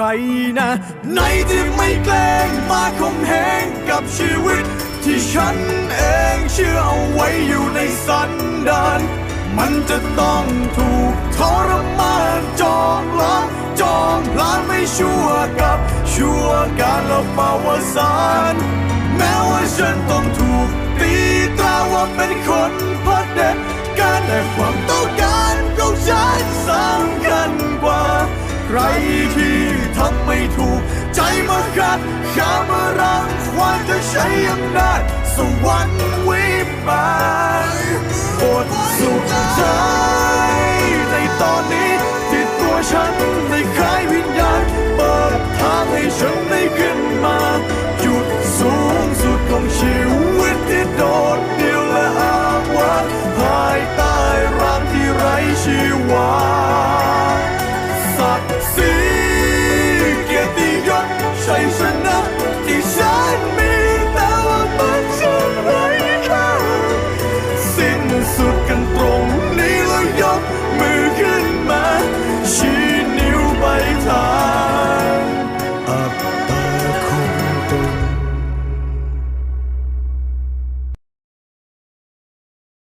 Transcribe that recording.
รนะไหนที่ไม่แกล้งมาคมเหงกับชีวิต ที่ฉันเองเชื่อเอาไว้อยู่ในสันดานมันจะต้องถูกทรมานจองล้างจองล้างไม่ชั่วกับชั่วการละปาวสารแม้ว่าฉันต้องถูกตีตราว่าเป็นคนพระเด็จการแต่ความต้องการของฉันสำคัญกว่า ใครที่ ทำไม่ถูก ใจมาขัดข้ามารังควานจะใช้อำนาจสวรรค์วิบาก สุดกันตรงนี้แล้วยกมือขึ้นมา